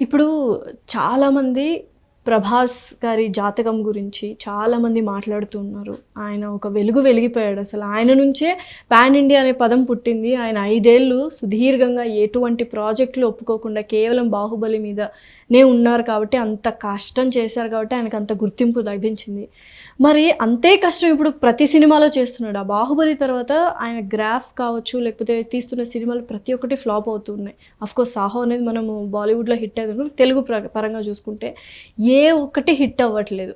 ఇప్పుడు చాలామంది ప్రభాస్ గారి జాతకం గురించి చాలామంది మాట్లాడుతున్నారు. ఆయన ఒక వెలుగు వెలిగిపోయాడు అసలు. ఆయన నుంచే పాన్ ఇండియా అనే పదం పుట్టింది. ఆయన ఐదేళ్ళు సుదీర్ఘంగా ఎటువంటి ప్రాజెక్టులు ఒప్పుకోకుండా కేవలం బాహుబలి మీదనే ఉన్నారు కాబట్టి అంత కష్టం చేశారు కాబట్టి ఆయనకు అంత గుర్తింపు లభించింది. మరి అంతే కష్టం ఇప్పుడు ప్రతి సినిమాలో చేస్తున్నాడు. ఆ బాహుబలి తర్వాత ఆయన గ్రాఫ్ కావచ్చు లేకపోతే తీస్తున్న సినిమాలు ప్రతి ఒక్కటి ఫ్లాప్ అవుతున్నాయి అఫ్కోర్స్ సాహో అనేది మనము బాలీవుడ్లో హిట్ అయ్యింది తెలుగు పరంగా చూసుకుంటే ఏ ఒక్కటి హిట్ అవ్వట్లేదు.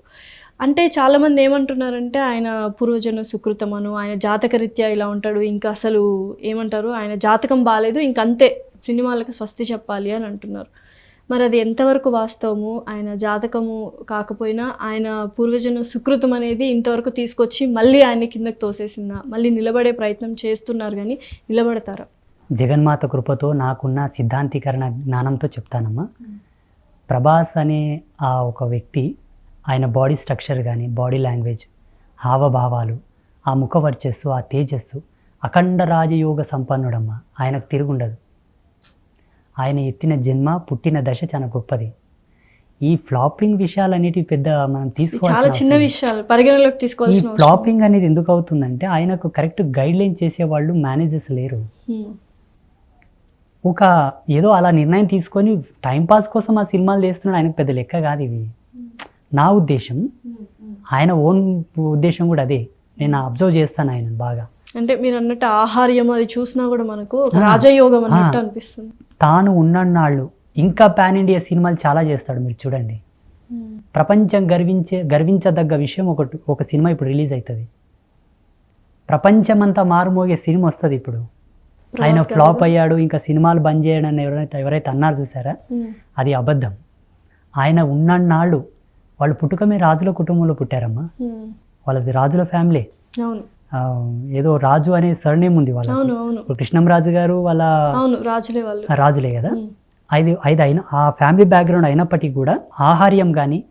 అంటే చాలామంది ఏమంటున్నారంటే ఆయన పూర్వజన్మ సుకృతమను ఆయన జాతకరీత్యా ఇలా ఉంటాడు ఇంకా అసలు ఏమంటారు? ఆయన జాతకం బాగాలేదు ఇంకంతే. సినిమాలకు స్వస్తి చెప్పాలి అని అంటున్నారు. మరి అది ఎంతవరకు వాస్తవము? ఆయన జాతకము కాకపోయినా ఆయన పూర్వజన్మ సుకృతం అనేది ఇంతవరకు తీసుకొచ్చి మళ్ళీ ఆయన కిందకు తోసేసిందా? మళ్ళీ నిలబడే ప్రయత్నం చేస్తున్నారు కానీ నిలబడతారా? జగన్మాత కృపతో నాకున్న సిద్ధాంతీకరణ జ్ఞానంతో చెప్తానమ్మా. ప్రభాస్ అనే ఆ ఒక వ్యక్తి ఆయన బాడీ స్ట్రక్చర్ కానీ బాడీ లాంగ్వేజ్ హావభావాలు ఆ ముఖ వర్చస్సు ఆ తేజస్సు అఖండ రాజయోగ సంపన్నుడమ్మ. ఆయనకు తిరుగుండదు. ఆయన ఎత్తిన జన్మ పుట్టిన దశ చాలా గొప్పది. ఈ ఫ్లాపింగ్ విషయాలన్నిటివి పెద్ద మనం చాలా తీసుకోవాల్సిన చిన్న విషయాలు పరిగణలోకి ఈ తీసుకోవాల్సిన అవసరం. ఫ్లాపింగ్ అనేది ఎందుకు అవుతుందంటే ఆయనకు కరెక్ట్ గైడ్ లైన్ చేసే వాళ్ళు మేనేజర్స్ లేరు. ఒక ఏదో అలా నిర్ణయం తీసుకొని టైంపాస్ కోసం ఆ సినిమాలు చేస్తున్నాడు ఆయనకు పెద్ద లెక్క కాదు ఇవి. నా ఉద్దేశం ఆయన ఓన్ ఉద్దేశం కూడా అదే. నేను అబ్జర్వ్ చేస్తాను ఆయన బాగా. అంటే మీరు అన్నట్టు ఆహార్యం అది చూసినా కూడా మనకు రాజయోగం అన్నట్టు అనిపిస్తుంది. తాను ఉన్నన్నాళ్ళు ఇంకా పాన్ ఇండియా సినిమాలు చాలా చేస్తాడు మీరు చూడండి. ప్రపంచం గర్వించే గర్వించదగ్గ విషయం ఒకటి ఒక సినిమా ఇప్పుడు రిలీజ్ అవుతుంది ప్రపంచమంతా మారుమోగే సినిమా వస్తుంది ఇప్పుడు. ఆయన ఫ్లాప్ అయ్యాడు ఇంకా సినిమాలు బంద్ చేయడం ఎవరైతే ఎవరైతే అన్నారు చూసారా? ఉమ్. అది అబద్ధం. ఆయన ఉన్నన్నాళ్ళు వాళ్ళు పుట్టుకమే రాజుల కుటుంబంలో పుట్టారమ్మా. ఉమ్. వాళ్ళది రాజుల ఫ్యామిలీ. ఏదో రాజు అనే సర్నేమ్ ఉంది వాళ్ళ ఇప్పుడు కృష్ణంరాజు గారు వాళ్ళ రాజులే వాళ్ళు. రాజులే కదా. అది అది అయిన ఆ ఫ్యామిలీ బ్యాక్గ్రౌండ్ అయినప్పటికీ కూడా ఆహార్యం కానీ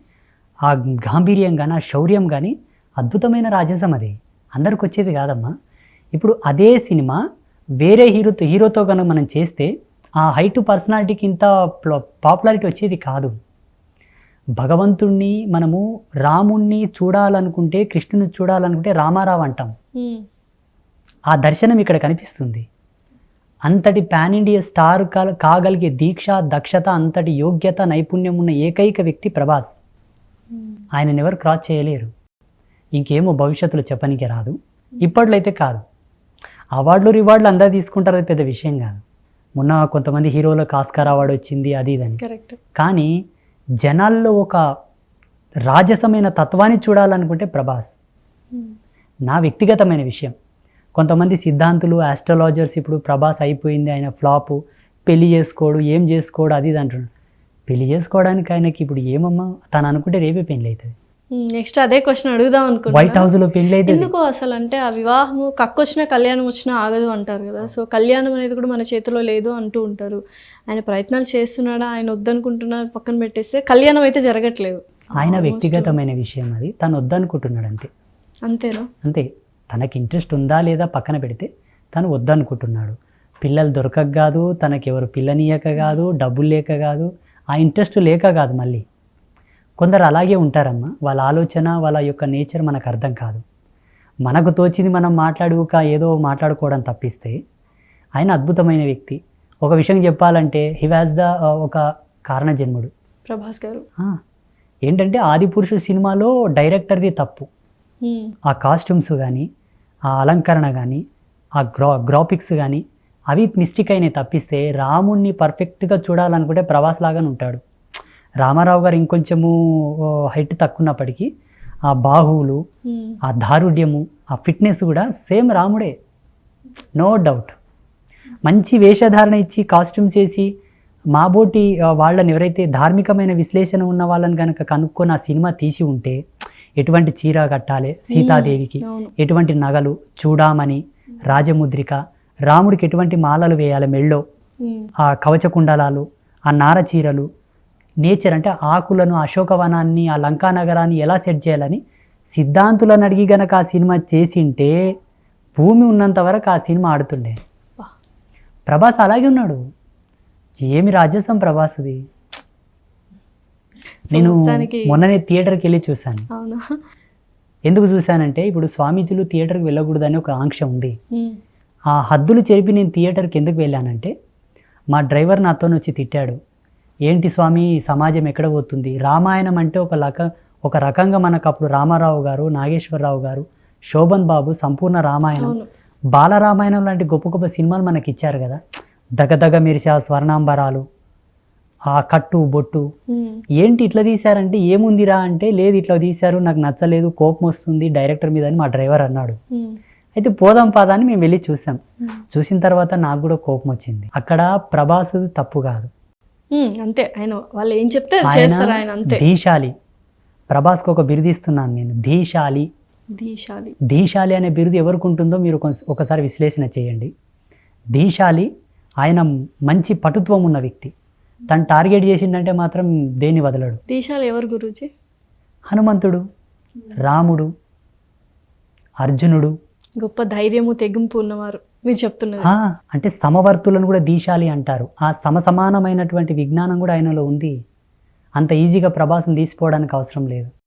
ఆ గాంభీర్యం కానీ ఆ శౌర్యం కానీ అద్భుతమైన రాజసం అది. అందరికి వచ్చేది కాదమ్మా. ఇప్పుడు అదే సినిమా వేరే హీరోతో హీరోతో కనుక మనం చేస్తే ఆ హైట్ పర్సనాలిటీకి ఇంత పాపులారిటీ వచ్చేది కాదు. భగవంతుణ్ణి మనము రాముణ్ణి చూడాలనుకుంటే కృష్ణుని చూడాలనుకుంటే రామారావు అంటాం. ఆ దర్శనం ఇక్కడ కనిపిస్తుంది. అంతటి పాన్ ఇండియా స్టార్ కాగలిగే దీక్ష దక్షత అంతటి యోగ్యత నైపుణ్యం ఉన్న ఏకైక వ్యక్తి ప్రభాస్. ఆయనను ఎవరు క్రాస్ చేయలేరు. ఇంకేమో భవిష్యత్తులో చెప్పనికి రాదు. ఇప్పట్లో అయితే కాదు. అవార్డులు రివార్డులు అందరూ తీసుకుంటారు అది పెద్ద విషయం కాదు. మొన్న కొంతమంది హీరోలకు ఆస్కార్ అవార్డు వచ్చింది అది ఇదని కరెక్ట్. కానీ జనాల్లో ఒక రాజసమైన తత్వాన్ని చూడాలనుకుంటే ప్రభాస్. నా వ్యక్తిగతమైన విషయం. కొంతమంది సిద్ధాంతులు ఆస్ట్రాలజర్స్ ఇప్పుడు ప్రభాస్ అయిపోయింది ఆయన ఫ్లాపు పెళ్ళి చేసుకోడు ఏం చేసుకోడు అది ఇది అంటున్నాడు పెళ్ళి చేసుకోవడానికి ఆయనకి ఇప్పుడు ఏమమ్మా? తను అనుకుంటే రేపే పెళ్ళి అవుతుంది. నెక్స్ట్ అదే క్వశ్చన్ అడుగుదాం వైట్ అనుకుంటున్నా హౌస్లో పెళ్ళి అవుతుంది ఎందుకు అసలు అంటే ఆ వివాహము కక్కొచ్చినా కళ్యాణం వచ్చినా ఆగదు అంటారు కదా. సో కళ్యాణం అనేది కూడా మన చేతిలో లేదు అంటూ ఉంటారు. ఆయన ప్రయత్నాలు చేస్తున్నాడా? ఆయన వద్దనుకుంటున్నా పక్కన పెట్టేస్తే కళ్యాణం అయితే జరగట్లేదు. ఆయన వ్యక్తిగతమైన విషయం అది. తను వద్దనుకుంటున్నాడు అంతే. అంతేనా? అంతే. తనకి ఇంట్రెస్ట్ ఉందా లేదా పక్కన పెడితే తను వద్దనుకుంటున్నాడు. పిల్లలు దొరకక కాదు తనకి ఎవరు పిల్లనియక కాదు డబ్బులు లేక కాదు ఆ ఇంట్రెస్ట్ లేక కాదు మళ్ళీ. కొందరు అలాగే ఉంటారమ్మా. వాళ్ళ ఆలోచన వాళ్ళ యొక్క నేచర్ మనకు అర్థం కాదు. మనకు తోచింది మనం మాట్లాడుక ఏదో మాట్లాడుకోవడం తప్పిస్తే ఆయన అద్భుతమైన వ్యక్తి. ఒక విషయం చెప్పాలంటే హీ వాజ్ ద ఒక కారణ జన్ముడు ప్రభాస్ గారు. ఏంటంటే ఆదిపురుషుడు సినిమాలో డైరెక్టర్ది తప్పు. ఆ కాస్ట్యూమ్స్ కానీ ఆ అలంకరణ కానీ ఆ గ్రా గ్రాఫిక్స్ కానీ అవి మిస్టేక్ అయినాయి తప్పిస్తే రాముణ్ణి పర్ఫెక్ట్గా చూడాలనుకుంటే ప్రభాస్ లాగానే ఉంటాడు. రామారావు గారు ఇంకొంచెము హైట్ తక్కువన్నప్పటికీ ఆ బాహువులు. ఆ దారుఢ్యము ఆ ఫిట్నెస్ కూడా సేమ్ రాముడే. No doubt. మంచి వేషధారణ ఇచ్చి కాస్ట్యూమ్స్ వేసి మాబోటి వాళ్ళని ఎవరైతే ధార్మికమైన విశ్లేషణ ఉన్న వాళ్ళని కనుక కనుక్కొని ఆ సినిమా తీసి ఉంటే ఎటువంటి చీర కట్టాలి? సీతాదేవికి ఎటువంటి నగలు? చూడామణి రాజముద్రిక రాముడికి ఎటువంటి మాలలు వేయాలి? మెళ్ళో. ఆ కవచ కుండలాలు ఆ నార చీరలు నేచర్ అంటే ఆకులను అశోకవనాన్ని ఆ లంకా నగరాన్ని ఎలా సెట్ చేయాలని సిద్ధాంతులను అడిగి గనక ఆ సినిమా చేసింటే భూమి ఉన్నంత వరకు ఆ సినిమా ఆడుతుండే. ప్రభాస్ అలాగే ఉన్నాడు. ఏమి రాజసం ప్రభాస్ది. నేను మొన్ననే థియేటర్కి వెళ్ళి చూశాను. ఎందుకు చూశానంటే ఇప్పుడు స్వామీజీలు థియేటర్కి వెళ్ళకూడదని ఒక ఆంక్ష ఉంది. ఆ హద్దులు చెరిపి నేను థియేటర్కి ఎందుకు వెళ్ళానంటే మా డ్రైవర్ నాతో వచ్చి తిట్టాడు. ఏంటి స్వామి ఈ సమాజం ఎక్కడ పోతుంది? రామాయణం అంటే ఒక లక ఒక రకంగా మనకు అప్పుడు రామారావు గారు నాగేశ్వరరావు గారు శోభన్ బాబు సంపూర్ణ రామాయణం. బాలరామాయణం లాంటి గొప్ప గొప్ప సినిమాలు మనకి ఇచ్చారు కదా. దగదగ మెరిసే ఆ స్వర్ణాంబరాలు ఆ కట్టు బొట్టు. ఏంటి ఇట్లా తీశారంటే ఏముందిరా అంటే లేదు ఇట్లా తీశారు నాకు నచ్చలేదు కోపం వస్తుంది డైరెక్టర్ మీద అని మా డ్రైవర్ అన్నాడు. అయితే పోదాం పాదా అని మేము వెళ్ళి చూసాం. చూసిన తర్వాత నాకు కూడా కోపం వచ్చింది. అక్కడ ప్రభాస్ తప్పు కాదు. అంతే. ఆయన వాళ్ళు ఏం చెప్తే చేస్తారు ఆయన అంతే. ధీశాలి. ప్రభాస్కి ఒక బిరుదు ఇస్తున్నాను నేను. ధీశాలి. దీశాలి ధీశాలి అనే బిరుదు ఎవరికి ఉంటుందో మీరు ఒకసారి విశ్లేషణ చేయండి. ధీశాలి ఆయన మంచి పటుత్వం ఉన్న వ్యక్తి. తను టార్గెట్ చేసిందంటే మాత్రం దేన్ని వదలడు? దీశాలు ఎవరు గురూజీ? హనుమంతుడు రాముడు అర్జునుడు. గొప్ప ధైర్యము తెగింపు ఉన్నవారు. మీరు చెప్తున్నా అంటే సమవర్తులను కూడా దీశాలి అంటారు. ఆ సమసమానమైనటువంటి విజ్ఞానం కూడా ఆయనలో ఉంది. అంత ఈజీగా ప్రభాసం తీసిపోవడానికి అవసరం లేదు.